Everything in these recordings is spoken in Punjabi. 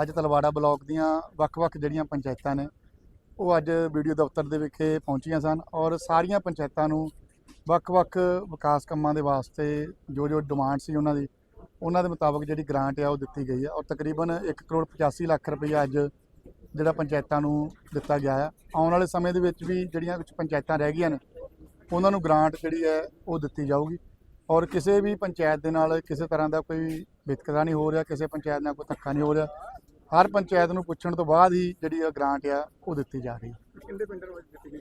ਅੱਜ ਤਲਵਾੜਾ ਬਲਾਕ ਦੀਆਂ ਵੱਖ-ਵੱਖ ਜਿਹੜੀਆਂ ਪੰਚਾਇਤਾਂ ਨੇ, ਉਹ ਅੱਜ ਵੀਡੀਓ ਦਫ਼ਤਰ ਦੇ ਵਿਖੇ ਪਹੁੰਚੀਆਂ ਸਨ ਔਰ ਸਾਰੀਆਂ ਪੰਚਾਇਤਾਂ ਨੂੰ ਵੱਖ-ਵੱਖ ਵਿਕਾਸ ਕੰਮਾਂ ਦੇ ਵਾਸਤੇ ਜੋ ਜੋ ਡਿਮਾਂਡ ਸੀ ਉਹਨਾਂ ਦੀ, ਉਹਨਾਂ ਦੇ ਮੁਤਾਬਕ ਜਿਹੜੀ ਗ੍ਰਾਂਟ ਆ ਉਹ ਦਿੱਤੀ ਗਈ ਆ ਔਰ ਤਕਰੀਬਨ 1 ਕਰੋੜ 85 ਲੱਖ ਰੁਪਈਆ ਅੱਜ ਜਿਹੜਾ ਪੰਚਾਇਤਾਂ ਨੂੰ ਦਿੱਤਾ ਗਿਆ ਆ। ਆਉਣ ਵਾਲੇ ਸਮੇਂ ਦੇ ਵਿੱਚ ਵੀ ਜਿਹੜੀਆਂ ਕੁਝ ਪੰਚਾਇਤਾਂ ਰਹਿ ਗਈਆਂ ਨੇ, ਉਹਨਾਂ ਨੂੰ ਗ੍ਰਾਂਟ ਜਿਹੜੀ ਹੈ ਉਹ ਦਿੱਤੀ ਜਾਊਗੀ। ਔਰ ਕਿਸੇ ਵੀ ਪੰਚਾਇਤ ਦੇ ਨਾਲ ਕਿਸੇ ਤਰ੍ਹਾਂ ਦਾ ਕੋਈ ਵਿਤਕਰਾ ਨਹੀਂ ਹੋ ਰਿਹਾ ਕਿਸੇ ਪੰਚਾਇਤ ਨਾਲ ਕੋਈ ਧੱਕਾ ਨਹੀਂ ਹੋ ਰਿਹਾ। ਹਰ ਪੰਚਾਇਤ ਨੂੰ ਪੁੱਛਣ ਤੋਂ ਬਾਅਦ ਹੀ ਜਿਹੜੀ ਇਹ ਗ੍ਰਾਂਟ ਆ ਉਹ ਦਿੱਤੀ ਜਾ ਰਹੀ ਹੈ। ਕਿੰਨੇ ਪਿੰਡਾਂ ਨੂੰ ਦਿੱਤੀ ਗਈ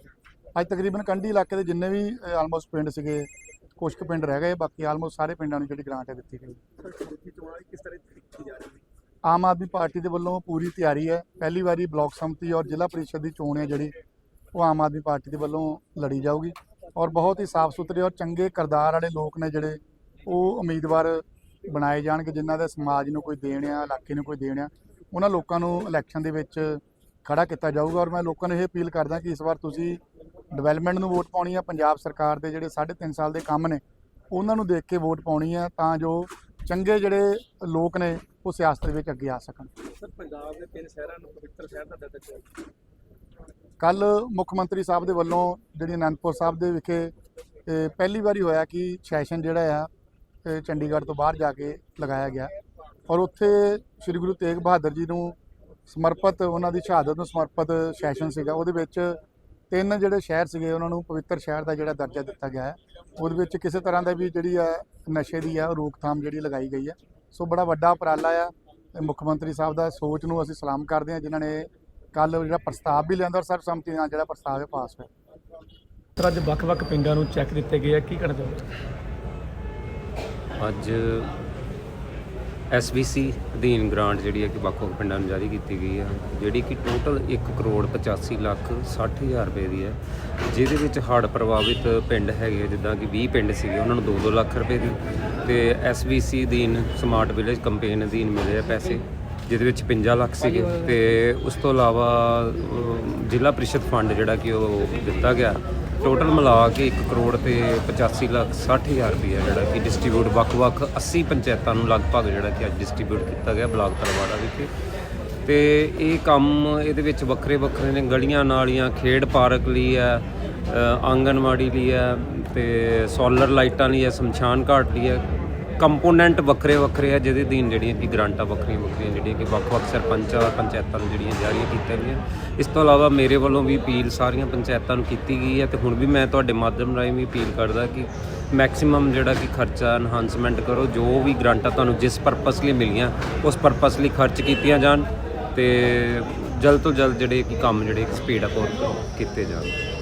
ਅੱਜ ਤਕਰੀਬਨ ਕੰਢੀ ਇਲਾਕੇ ਦੇ ਜਿੰਨੇ ਵੀ ਆਲਮੋਸਟ ਪਿੰਡ ਸੀਗੇ ਕੁਝ ਕੁ ਪਿੰਡ ਰਹਿ ਗਏ ਬਾਕੀ ਆਲਮੋਸਟ ਸਾਰੇ ਪਿੰਡਾਂ ਨੂੰ ਜਿਹੜੀ ਗ੍ਰਾਂਟ ਹੈ ਦਿੱਤੀ ਗਈ। ਆਮ ਆਦਮੀ ਪਾਰਟੀ ਦੇ ਵੱਲੋਂ ਪੂਰੀ ਤਿਆਰੀ ਹੈ। ਪਹਿਲੀ ਵਾਰੀ ਬਲਾਕ ਸੰਮਤੀ ਔਰ ਜ਼ਿਲ੍ਹਾ ਪਰਿਸ਼ਦ ਦੀ ਚੋਣ ਹੈ ਜਿਹੜੀ ਉਹ ਆਮ ਆਦਮੀ ਪਾਰਟੀ ਦੇ ਵੱਲੋਂ ਲੜੀ ਜਾਊਗੀ। ਔਰ ਬਹੁਤ ਹੀ ਸਾਫ਼ ਸੁਥਰੇ ਔਰ ਚੰਗੇ ਕਿਰਦਾਰ ਵਾਲੇ ਲੋਕ ਨੇ ਜਿਹੜੇ ਉਹ ਉਮੀਦਵਾਰ ਬਣਾਏ ਜਾਣਗੇ, ਜਿਨ੍ਹਾਂ ਦੇ ਸਮਾਜ ਨੂੰ ਕੋਈ ਦੇਣ ਆ, ਇਲਾਕੇ ਨੂੰ ਕੋਈ ਦੇਣ ਆ। ਉਹਨਾਂ ਲੋਕਾਂ ਨੂੰ ਇਲੈਕਸ਼ਨ ਦੇ ਵਿੱਚ ਖੜਾ ਕੀਤਾ ਜਾਊਗਾ ਔਰ ਮੈਂ ਲੋਕਾਂ ਨੂੰ ਇਹ ਅਪੀਲ ਕਰਦਾ ਕਿ ਇਸ ਵਾਰ ਤੁਸੀਂ ਡਿਵੈਲਪਮੈਂਟ ਨੂੰ ਵੋਟ ਪਾਉਣੀ ਆ। ਪੰਜਾਬ ਸਰਕਾਰ ਦੇ ਜਿਹੜੇ 3.5 ਸਾਲ ਦੇ ਕੰਮ ਨੇ, ਉਹਨਾਂ ਨੂੰ ਦੇਖ ਕੇ ਵੋਟ ਪਾਉਣੀ ਆ ਤਾਂ ਜੋ ਚੰਗੇ ਜਿਹੜੇ ਲੋਕ ਨੇ ਉਹ ਸਿਆਸਤ ਦੇ ਵਿੱਚ ਅੱਗੇ ਆ ਸਕਣ। ਸਰ, ਪੰਜਾਬ ਦੇ ਤਿੰਨ ਸ਼ਹਿਰਾਂ ਨੂੰ ਪਵਿੱਤਰ ਸ਼ਹਿਰ ਦਾ ਦਰਜਾ ਕੱਲ ਮੁੱਖ ਮੰਤਰੀ ਸਾਹਿਬ ਦੇ ਵੱਲੋਂ ਜਿਹੜੀ ਅਨੰਦਪੁਰ ਸਾਹਿਬ ਦੇ ਵਿਖੇ ਪਹਿਲੀ ਵਾਰੀ ਹੋਇਆ ਕਿ ਸੈਸ਼ਨ ਜਿਹੜਾ ਆ ਇਹ ਚੰਡੀਗੜ੍ਹ ਤੋਂ ਬਾਹਰ ਜਾ ਕੇ ਲਗਾਇਆ ਗਿਆ। ਔਰ ਉੱਥੇ ਸ੍ਰੀ ਗੁਰੂ ਤੇਗ ਬਹਾਦਰ ਜੀ ਨੂੰ ਸਮਰਪਿਤ, ਉਹਨਾਂ ਦੀ ਸ਼ਹਾਦਤ ਨੂੰ ਸਮਰਪਿਤ ਸੈਸ਼ਨ ਸੀਗਾ। ਉਹਦੇ ਵਿੱਚ ਤਿੰਨ ਜਿਹੜੇ ਸ਼ਹਿਰ ਸੀਗੇ, ਉਹਨਾਂ ਨੂੰ ਪਵਿੱਤਰ ਸ਼ਹਿਰ ਦਾ ਜਿਹੜਾ ਦਰਜਾ ਦਿੱਤਾ ਗਿਆ ਹੈ। ਉਹਦੇ ਵਿੱਚ ਕਿਸੇ ਤਰ੍ਹਾਂ ਦਾ ਵੀ ਜਿਹੜੀ ਆ, ਨਸ਼ੇ ਦੀ ਆ ਉਹ ਰੋਕਥਾਮ ਜਿਹੜੀ ਲਗਾਈ ਗਈ ਹੈ ਸੋ ਬੜਾ ਵੱਡਾ ਉਪਰਾਲਾ ਆ। ਮੁੱਖ ਮੰਤਰੀ ਸਾਹਿਬ ਦਾ ਸੋਚ ਨੂੰ ਅਸੀਂ ਸਲਾਮ ਕਰਦੇ ਹਾਂ, ਜਿਨ੍ਹਾਂ ਨੇ ਕੱਲ ਜਿਹੜਾ ਪ੍ਰਸਤਾਵ ਵੀ ਲਿਆਂਦਾ ਔਰ ਸਰਬਸੰਮਤੀ ਨਾਲ ਜਿਹੜਾ ਪ੍ਰਸਤਾਵ ਹੈ ਪਾਸ ਹੋਇਆ। ਸਰ ਅੱਜ ਵੱਖ-ਵੱਖ ਪਿੰਡਾਂ ਨੂੰ ਚੈੱਕ ਦਿੱਤੇ ਗਏ ਆ। ਕੀ ਕਹਿਣਾ ਚਾਹੋਗੇ? ਅੱਜ ਐਸਬੀਸੀ ਅਧੀਨ ਗ੍ਰਾਂਟ ਜਿਹੜੀ ਹੈ ਕਿ ਵੱਖ-ਵੱਖ ਪਿੰਡਾਂ ਨੂੰ ਜਾਰੀ ਕੀਤੀ ਗਈ ਹੈ ਜਿਹੜੀ ਕਿ ਟੋਟਲ 1 ਕਰੋੜ 85 ਲੱਖ 60 ਹਜ਼ਾਰ ਰੁਪਏ ਦੀ ਹੈ। ਜਿਹਦੇ ਵਿੱਚ ਹੜ੍ਹ ਪ੍ਰਭਾਵਿਤ ਪਿੰਡ ਹੈਗੇ ਆ, ਜਿੱਦਾਂ ਕਿ 20 ਪਿੰਡ ਸੀਗੇ ਉਹਨਾਂ ਨੂੰ 2-2 ਲੱਖ ਰੁਪਏ ਦੀ ਤੇ ਐਸਬੀਸੀ ਅਧੀਨ ਸਮਾਰਟ ਵਿਲੇਜ ਕੰਪੇਨ ਅਧੀਨ ਮਿਲੇ ਆ ਪੈਸੇ। ਜਿਹਦੇ ਵਿੱਚ 50 ਲੱਖ ਸੀਗੇ। ਤੇ ਉਸ ਤੋਂ ਇਲਾਵਾ ਜ਼ਿਲ੍ਹਾ ਪ੍ਰੀਸ਼ਦ ਫੰਡ ਜਿਹੜਾ ਕਿ ਉਹ ਦਿੱਤਾ ਗਿਆ ਟੋਟਲ ਮਿਲਾ ਕੇ 1 ਕਰੋੜ ਤੇ 85 ਲੱਖ 60 ਹਜ਼ਾਰ ਰੁਪਏ ਜਿਹੜਾ ਕਿ ਡਿਸਟ੍ਰੀਬਿਊਟ ਵੱਖ-ਵੱਖ 80 ਪੰਚਾਇਤਾਂ ਨੂੰ ਲਗਭਗ ਜਿਹੜਾ ਕਿ ਅੱਜ ਡਿਸਟ੍ਰੀਬਿਊਟ ਕੀਤਾ ਗਿਆ ਬਲਾਕ ਤਲਵਾੜਾ ਵਿਖੇ। ਤੇ ਇਹ ਕੰਮ ਇਹਦੇ ਵਿੱਚ ਵੱਖਰੇ ਵੱਖਰੇ ਨੇ ਗਲੀਆਂ ਨਾਲੀਆਂ ਖੇਡ ਪਾਰਕ ਲਈ ਹੈ ਆਂਗਣਵਾੜੀ ਲਈ ਹੈ ਤੇ ਸੋਲਰ ਲਾਈਟਾਂ ਲਈ ਹੈ ਸ਼ਮਸ਼ਾਨ ਘਾਟ ਲਈ ਹੈ। ਕੰਪੋਨੈਂਟ ਵੱਖਰੇ ਵੱਖਰੇ ਆ ਜਿਹਦੇ ਅਧੀਨ ਜਿਹੜੀਆਂ ਕਿ ਗ੍ਰਾਂਟਾਂ ਵੱਖਰੀਆਂ ਵੱਖਰੀਆਂ ਜਿਹੜੀਆਂ ਕਿ ਵੱਖ-ਵੱਖ ਸਰਪੰਚਾਂ ਔਰ ਪੰਚਾਇਤਾਂ ਨੂੰ ਜਿਹੜੀਆਂ ਜਾਰੀਆਂ ਕੀਤੀਆਂ ਗਈਆਂ। ਇਸ ਤੋਂ ਇਲਾਵਾ ਮੇਰੇ ਵੱਲੋਂ ਵੀ ਅਪੀਲ ਸਾਰੀਆਂ ਪੰਚਾਇਤਾਂ ਨੂੰ ਕੀਤੀ ਗਈ ਹੈ ਤੇ ਹੁਣ ਵੀ ਮੈਂ ਤੁਹਾਡੇ ਮਾਧਿਅਮ ਰਾਹੀਂ ਵੀ ਅਪੀਲ ਕਰਦਾ ਕਿ ਮੈਕਸਿਮਮ ਜਿਹੜਾ ਕਿ ਖਰਚਾ ਐਨਹਾਂਸਮੈਂਟ ਕਰੋ, ਜੋ ਵੀ ਗ੍ਰਾਂਟਾਂ ਤੁਹਾਨੂੰ ਜਿਸ ਪਰਪਸ ਲਈ ਮਿਲੀਆਂ, ਉਸ ਪਰਪਸ ਲਈ ਖਰਚ ਕੀਤੀਆਂ ਜਾਣ ਤੇ ਜਲਦ ਤੋਂ ਜਲਦ ਜਿਹੜੇ ਕਿ ਕੰਮ ਜਿਹੜੇ ਸਪੀਡ ਅਪ ਕੀਤੇ ਜਾਣ।